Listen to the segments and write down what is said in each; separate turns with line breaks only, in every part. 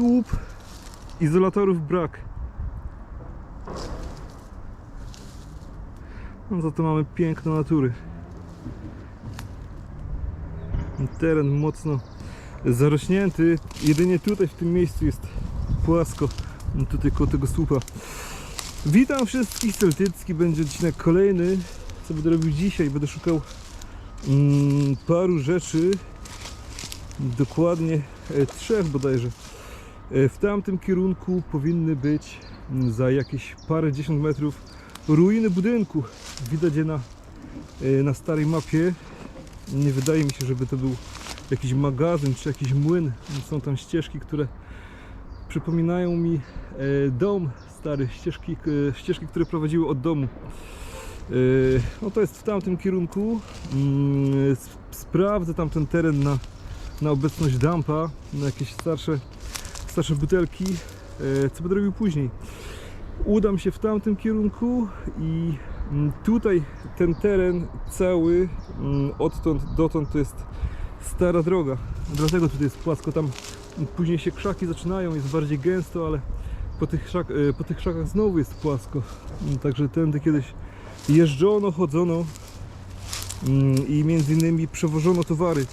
Słup. Izolatorów brak. No za to mamy piękno natury. Teren mocno zarośnięty. Jedynie tutaj w tym miejscu jest płasko. Tutaj koło tego słupa. Witam wszystkich, Celtycki będzie odcinek kolejny. Co będę robił dzisiaj? Będę szukał mm, paru rzeczy. Dokładnie e, trzech bodajże. E, W tamtym kierunku powinny być mm, za jakieś parę dziesiąt metrów ruiny budynku. Widać je na, e, na starej mapie. Nie wydaje mi się, żeby to był jakiś magazyn czy jakiś młyn. Są tam ścieżki, które przypominają mi e, dom stary, ścieżki, ścieżki, które prowadziły od domu. No to jest w tamtym kierunku. Mm, sp- Sprawdzę tam ten teren na, na obecność dumpa, na jakieś starsze, starsze butelki. E, Co będę robił później? Udam się w tamtym kierunku i mm, tutaj ten teren cały mm, odtąd dotąd to jest stara droga. Dlatego tutaj jest płasko. Tam później się krzaki zaczynają, jest bardziej gęsto, ale po tych, krzak, e, po tych krzakach znowu jest płasko. Mm, Także tędy kiedyś jeżdżono, chodzono i między innymi przewożono towary.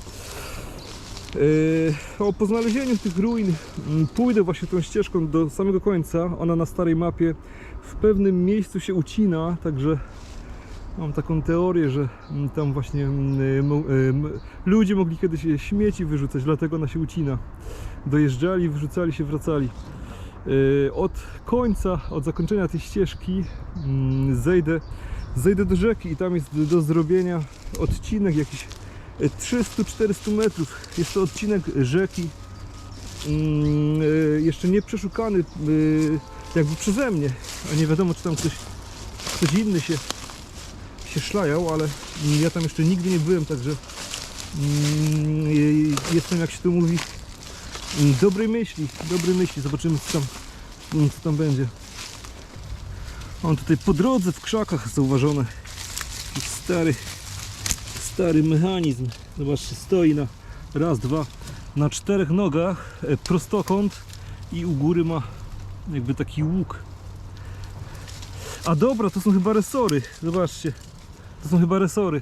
E, O, po znalezieniu tych ruin mm, pójdę właśnie tą ścieżką do samego końca. Ona na starej mapie w pewnym miejscu się ucina, także mam taką teorię, że mm, tam właśnie mm, mo- em, ludzie mogli kiedyś śmieci wyrzucać, dlatego ona się ucina. Dojeżdżali, wyrzucali się, wracali. E, Od końca, od zakończenia tej ścieżki zejdę, zejdę do rzeki i tam jest do zrobienia odcinek jakiś 300-400 metrów. Jest to odcinek rzeki mm, e, jeszcze nie przeszukany e, jakby przeze mnie. A nie wiadomo czy tam ktoś, ktoś inny się, się szlajał, ale ja tam jeszcze nigdy nie byłem, także mm, e, jestem jak się to mówi mm, dobrej myśli, dobrej myśli. Zobaczymy co tam, mm, co tam będzie. Mam tutaj po drodze w krzakach zauważone stary stary mechanizm. Zobaczcie, stoi na raz, dwa, na czterech nogach, e, prostokąt i u góry ma jakby taki łuk. A dobra, to są chyba resory. Zobaczcie, to są chyba resory.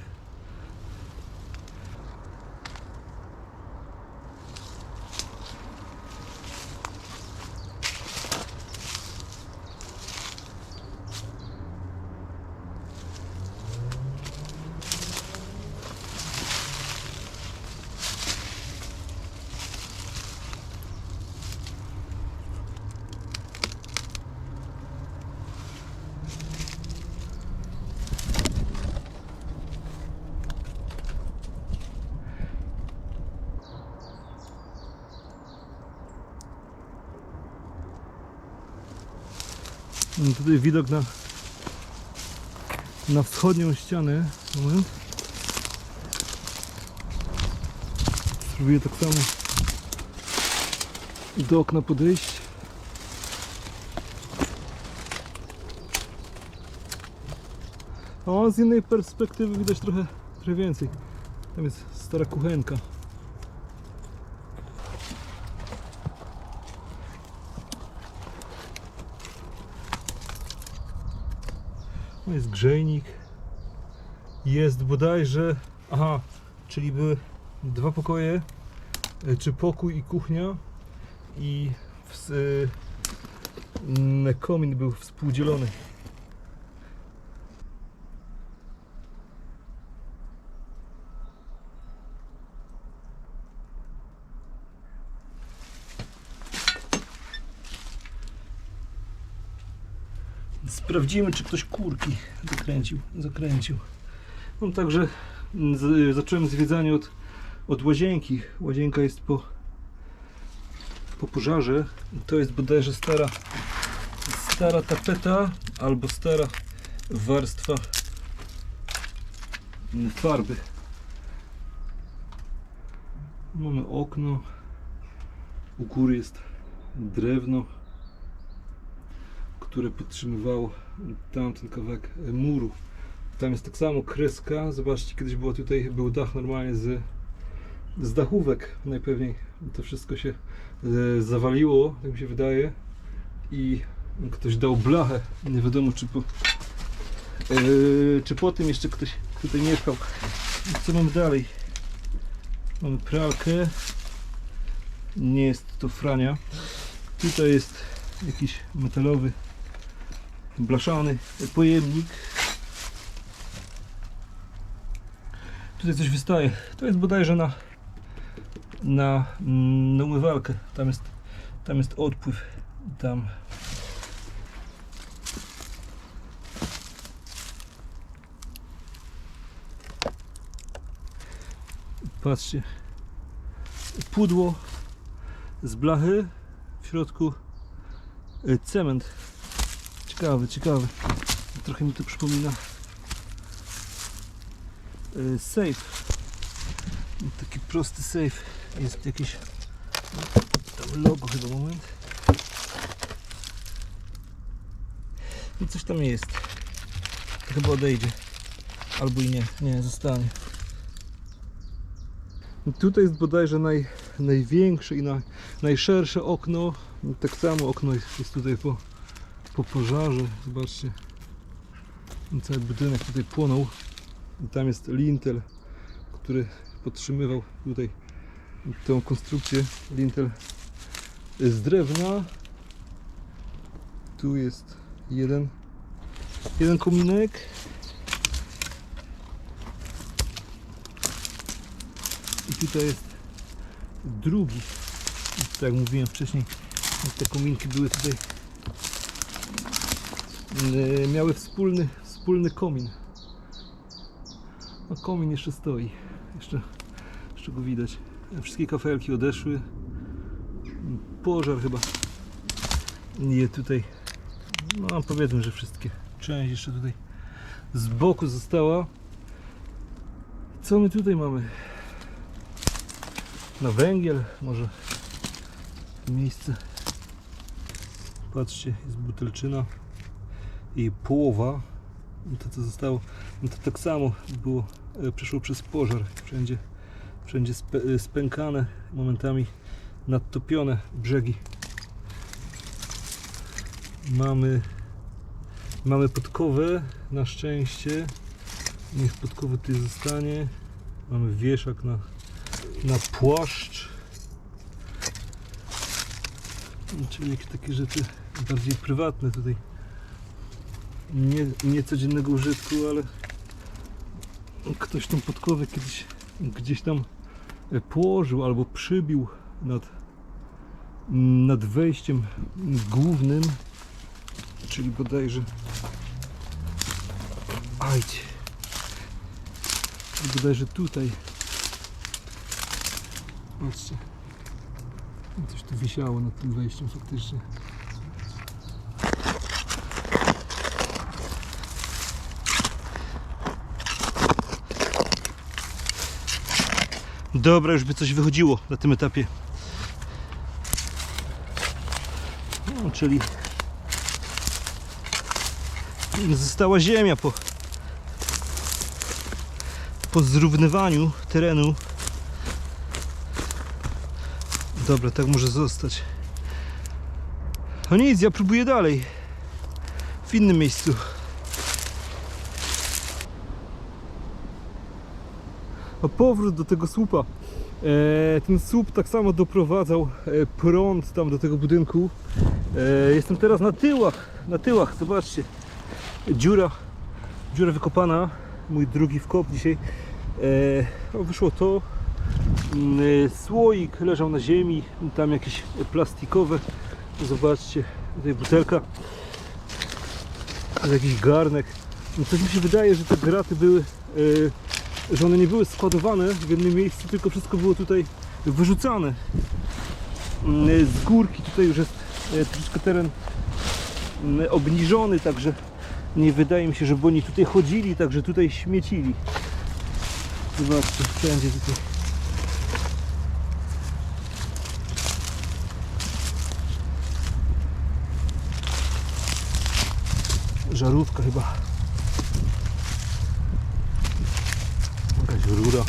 Mam tutaj widok na na wschodnią ścianę. Moment. Spróbuję tak samo do okna podejść. O, z innej perspektywy widać trochę, trochę więcej. Tam jest stara kuchenka. Jest grzejnik. Jest bodajże. Aha, czyli były dwa pokoje, e, czy pokój i kuchnia. I w, y, komin był współdzielony. Sprawdzimy, czy ktoś kurki zakręcił. zakręcił. No także mm, z, zacząłem zwiedzanie od, od łazienki. Łazienka jest po, po pożarze. To jest bodajże stara, stara tapeta albo stara warstwa mm, farby. Mamy okno. U góry jest drewno które podtrzymywało tamten kawałek muru. Tam jest tak samo kreska. Zobaczcie, kiedyś było tutaj, był dach normalnie z, z dachówek najpewniej. To wszystko się e, zawaliło, tak mi się wydaje. I ktoś dał blachę. Nie wiadomo czy po, e, czy po tym jeszcze ktoś tutaj mieszkał. Co mamy dalej? Mamy pralkę. Nie jest to frania. Tutaj jest jakiś metalowy, blaszany pojemnik. Tutaj coś wystaje. To jest bodajże na, na, mm, na umywalkę. Tam jest, tam jest odpływ. Tam. Patrzcie. Pudło z blachy. W środku y, cement. Ciekawy, ciekawy. Trochę mi to przypomina y, safe. Taki prosty safe. Jest jakieś tam logo chyba moment. I coś tam jest. To chyba odejdzie. Albo i nie. Nie, zostanie. I Tutaj jest bodajże naj, największe i naj, najszersze okno. Tak samo okno jest, jest tutaj po, po pożarze. Zobaczcie. Cały budynek tutaj płonął. I tam jest lintel, który podtrzymywał tutaj tę konstrukcję. Lintel z drewna. Tu jest jeden, jeden kominek. I tutaj jest drugi. Tak jak mówiłem wcześniej, te kominki były tutaj. E, Miały wspólny, wspólny komin. No komin jeszcze stoi. Jeszcze, jeszcze go widać. Wszystkie kafelki odeszły. Pożar chyba nie tutaj. No powiedzmy, że wszystkie. Część jeszcze tutaj z boku została. Co my tutaj mamy? Na węgiel może miejsce. Patrzcie, jest butelczyna i połowa. I To co zostało, no to tak samo było, e, przeszło przez pożar. Wszędzie, wszędzie e, spękane, momentami nadtopione brzegi. Mamy, mamy podkowę, na szczęście. Niech podkowa tutaj zostanie. Mamy wieszak na, na płaszcz. Czyli jakieś takie rzeczy bardziej prywatne tutaj. Nie, nie codziennego użytku, ale ktoś tą podkowę kiedyś gdzieś tam e, położył albo przybił nad, nad wejściem głównym, czyli bodajże ajdź, bodajże tutaj. Patrzcie coś tu wisiało nad tym wejściem faktycznie Dobra, już by coś wychodziło na tym etapie. No, czyli została ziemia po, po zrównywaniu terenu. Dobra, tak może zostać. No nic, ja próbuję dalej. W innym miejscu. A powrót do tego słupa. E, ten słup tak samo doprowadzał e, prąd tam do tego budynku. E, jestem teraz na tyłach, na tyłach, zobaczcie. Dziura, dziura wykopana. Mój drugi wkop dzisiaj. Wyszło to. Mm, Słoik leżał na ziemi, tam jakieś plastikowe. Zobaczcie, tutaj butelka. Jakiś garnek. No coś mi się wydaje, że te graty były że one nie były składowane w jednym miejscu, tylko wszystko było tutaj wyrzucane. Mm, Z górki tutaj już jest e, troszkę teren mm, obniżony, także nie wydaje mi się, żeby oni tutaj chodzili, także tutaj śmiecili. Zobaczcie, wszędzie tutaj. Żarówka chyba. Jakaś rura.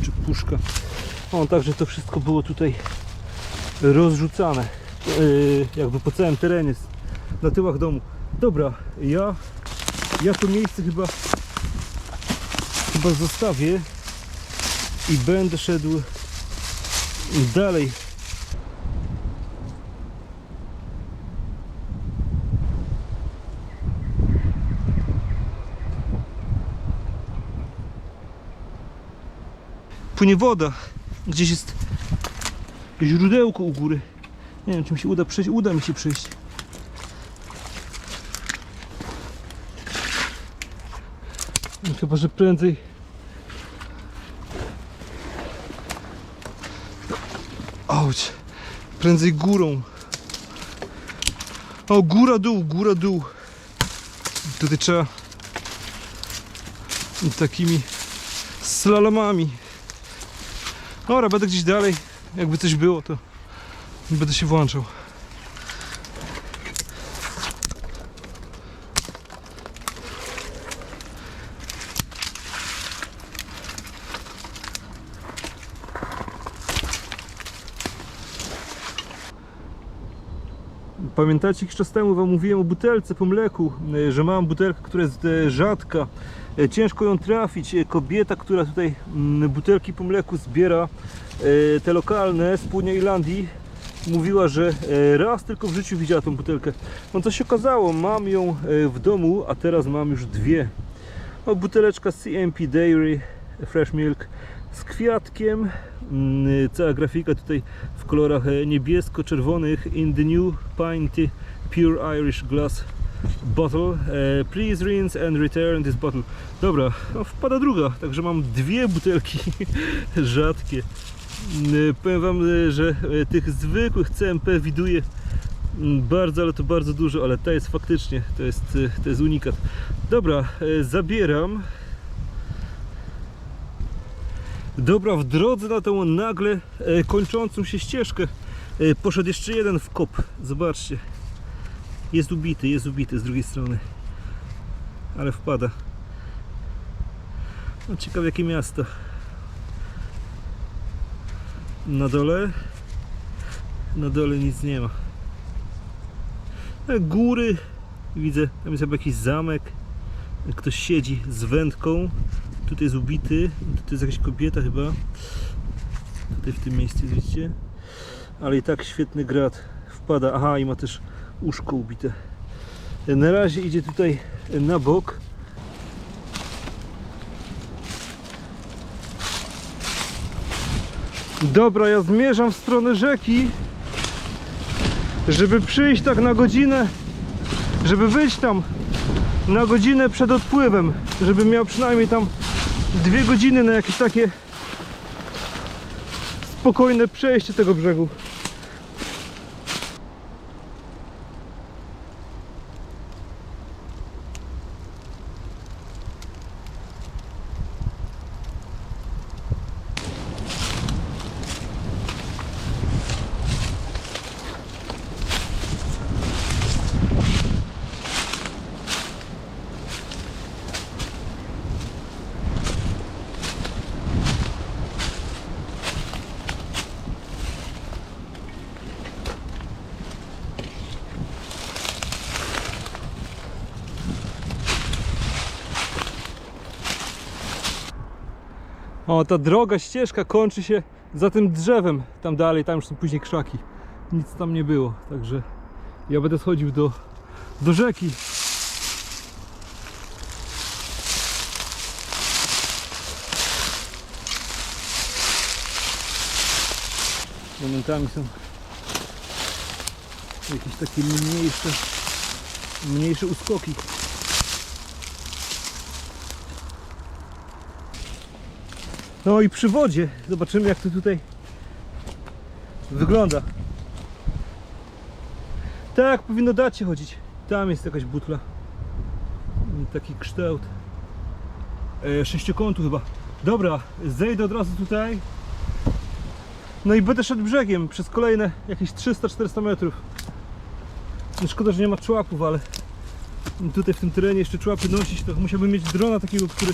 Czy, czy puszka. O, także to wszystko było tutaj rozrzucane. Yy, jakby po całym terenie, na tyłach domu. Dobra, ja, ja to miejsce chyba chyba zostawię i będę szedł dalej. Płynie woda. Gdzieś jest źródełko u góry. Nie wiem, czy mi się uda przejść. Uda mi się przejść. No, Chyba, że prędzej. Auć. Prędzej górą. O, góra, dół, góra, dół. Tutaj trzeba takimi slalomami. Dobra, będę gdzieś dalej. Jakby coś było, to będę się włączał. Pamiętacie, jakiś czas temu Wam mówiłem o butelce po mleku, e, że mam butelkę, która jest e, rzadka, ciężko ją trafić. E, Kobieta, która tutaj mm, butelki po mleku zbiera, e, te lokalne z południa Irlandii, mówiła, że e, raz tylko w życiu widziała tą butelkę. No co się okazało, mam ją e, w domu, a teraz mam już dwie. Buteleczka CMP Dairy Fresh Milk z kwiatkiem. Mm, Cała grafika tutaj w kolorach e, niebiesko-czerwonych in the new pinty pure Irish glass bottle. E, Please rinse and return this bottle. Dobra, no, wpada druga, także mam dwie butelki rzadkie. Mm, Powiem Wam, e, że e, tych zwykłych CMP widuję mm, bardzo, ale to bardzo dużo, ale ta jest faktycznie, to jest, e, to jest unikat. Dobra, e, zabieram. Dobra, w drodze na tą nagle e, kończącą się ścieżkę e, poszedł jeszcze jeden w kop. Zobaczcie. Jest ubity, jest ubity z drugiej strony. Ale wpada. No ciekawe jakie miasto. Na dole. Na dole nic nie ma. E, Góry. Widzę, tam jest jakiś zamek. Ktoś siedzi z wędką. Tutaj jest ubity. Tutaj jest jakaś kobieta chyba. Tutaj w tym miejscu widzicie. Ale i tak świetny grat. Wpada. Aha, i ma też uszko ubite. Na razie idzie tutaj na bok. Dobra, ja zmierzam w stronę rzeki, żeby przyjść tak na godzinę, żeby wyjść tam na godzinę przed odpływem, żeby miał przynajmniej tam dwie godziny na jakieś takie spokojne przejście tego brzegu. O, ta droga, ścieżka kończy się za tym drzewem. Tam dalej, tam już są później krzaki. Nic tam nie było, także ja będę schodził do, do rzeki. Momentami są jakieś takie mniejsze, mniejsze uskoki. No i przy wodzie zobaczymy jak to tutaj wygląda. Tak powinno dać się chodzić. Tam jest jakaś butla. Taki kształt. E, sześciokątu chyba. Dobra, zejdę od razu tutaj. No i będę szedł brzegiem przez kolejne jakieś 300-400 metrów. No szkoda, że nie ma człapów, ale tutaj w tym terenie jeszcze człapy nosić, to musiałbym mieć drona takiego, który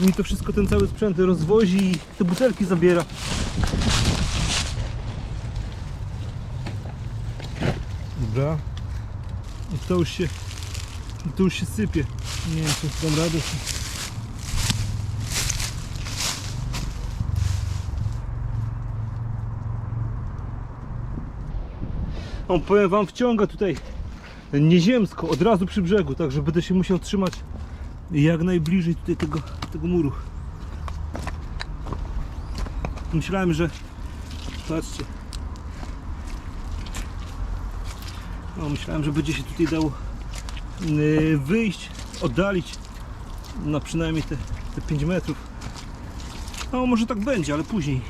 mi to wszystko, ten cały sprzęt rozwozi i te butelki zabiera. Dobra. I to już się, to już się sypie. Nie wiem, czy dam radę. On powiem wam wciąga tutaj nieziemsko, od razu przy brzegu, także będę się musiał trzymać jak najbliżej tutaj tego, tego muru. Myślałem, że patrzcie. No, myślałem, że będzie się tutaj dało yy, wyjść, oddalić na przynajmniej te, te 5 metrów. No może tak będzie, ale później.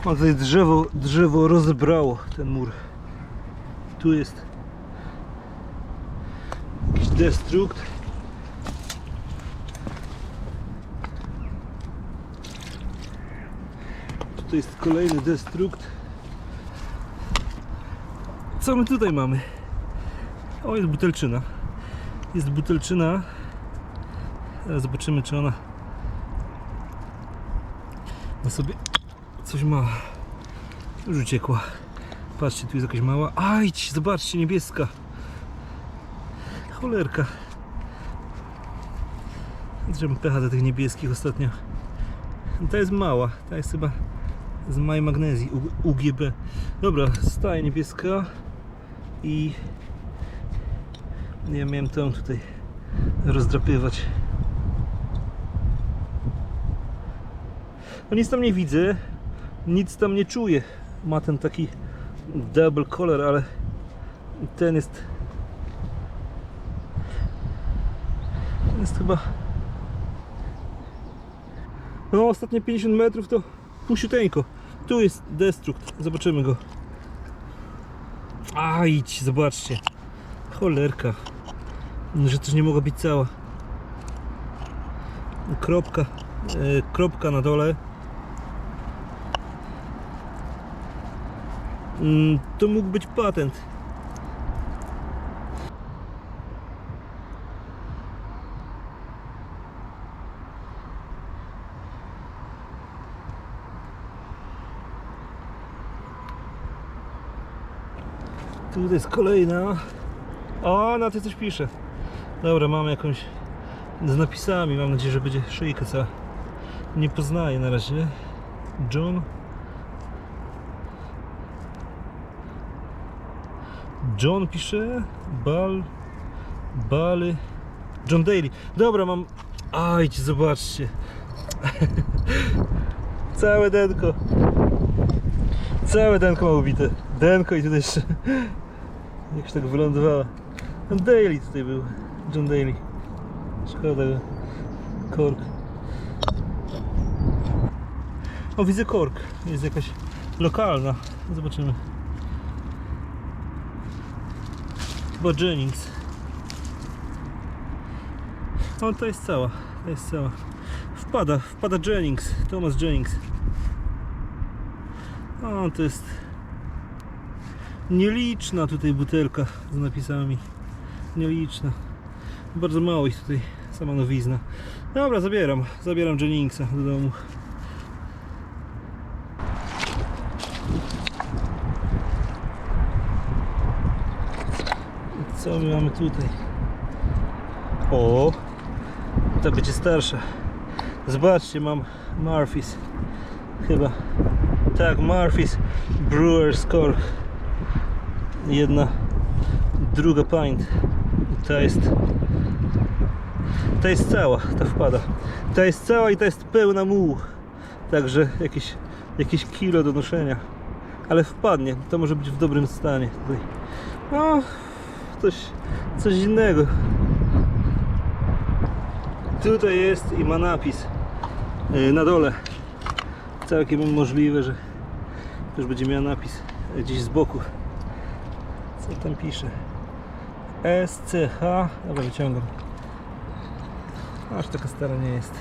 A tutaj drzewo, drzewo rozebrało ten mur. Tu jest jakiś destrukt. Tutaj jest kolejny destrukt. Co my tutaj mamy? O, jest butelczyna. Jest butelczyna. Teraz zobaczymy, czy ona na sobie coś ma. Już uciekła. Patrzcie, tu jest jakaś mała. Ajdź, zobaczcie, niebieska. Cholerka. Żebym pecha do tych niebieskich ostatnio. Ta jest mała. Ta jest chyba z małej magnezji UGB. Dobra, staje niebieska i ja miałem tą tutaj rozdrapywać. No nic tam nie widzę, nic tam nie czuję. Ma ten taki double color, ale ten jest ten jest chyba no ostatnie 50 metrów to pusiuteńko. Tu jest destrukt, zobaczymy go. A zobaczcie. Cholerka. Że też nie mogła być cała. Kropka, e, kropka na dole. Mm, To mógł być patent. Tu jest kolejna. O, na tej coś pisze. Dobra, mamy jakąś z napisami. Mam nadzieję, że będzie szyjka cała. Nie poznaję na razie. John. John pisze. Bal. Bally. John Daly. Dobra, mam. Ajdź, zobaczcie. Całe denko. Całe denko ma ubite. Denko i tutaj jeszcze. Jak tak wylądowała. Daly tutaj był. John Daly. Szkoda. Kork. O, widzę kork. Jest jakaś lokalna. Zobaczymy. Chyba Jennings. O, to jest cała. To jest cała. Wpada, wpada Jennings. Thomas Jennings. O, to jest nieliczna tutaj butelka z napisami. Nieliczna. Bardzo mało ich tutaj, sama nowizna. Dobra, zabieram. Zabieram Jenningsa do domu. Co my mamy tutaj? O! Ta będzie starsza. Zobaczcie, mam Murphy's. Chyba. Tak, Murphy's Brewer's Cork. Jedna, druga pint. I Ta jest. Ta jest cała, ta wpada. Ta jest cała i ta jest pełna mułu. Także jakieś, jakieś kilo do noszenia. Ale wpadnie, to może być w dobrym stanie tutaj. No, coś, coś innego. Tutaj jest i ma napis yy, na dole. Całkiem możliwe, że też będzie miała napis gdzieś z boku co tam pisze. SCH dobra wyciągam. No, aż taka stara nie jest.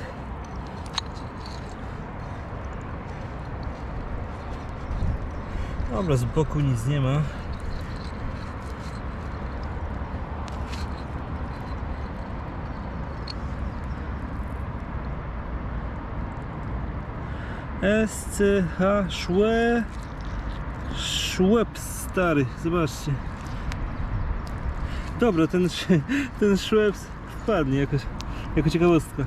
Dobra z boku nic nie ma. SCH Szłe Szłeb stary, zobaczcie. Dobra, ten, ten Szweps wpadnie jakoś, jako ciekawostka.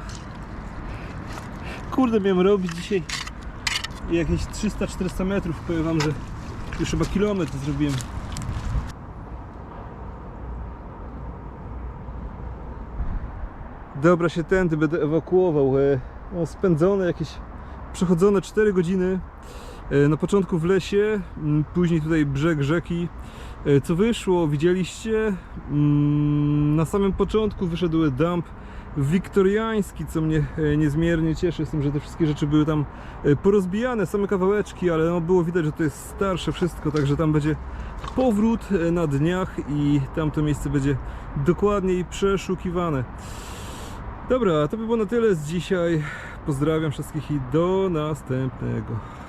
Kurde, miałem robić dzisiaj jakieś 300-400 metrów. Powiem wam, że już chyba kilometr zrobiłem. Dobra, się tędy będę ewakuował. E, No, spędzone jakieś, przechodzone 4 godziny. E, Na początku w lesie, później tutaj brzeg rzeki. E, Co wyszło, widzieliście? Mm, Na samym początku wyszedł dump wiktoriański, co mnie e, niezmiernie cieszy z tym, że te wszystkie rzeczy były tam e, porozbijane, same kawałeczki, ale no było widać, że to jest starsze wszystko, także tam będzie powrót na dniach i tamto miejsce będzie dokładniej przeszukiwane. Dobra, to by było na tyle z dzisiaj. Pozdrawiam wszystkich i do następnego.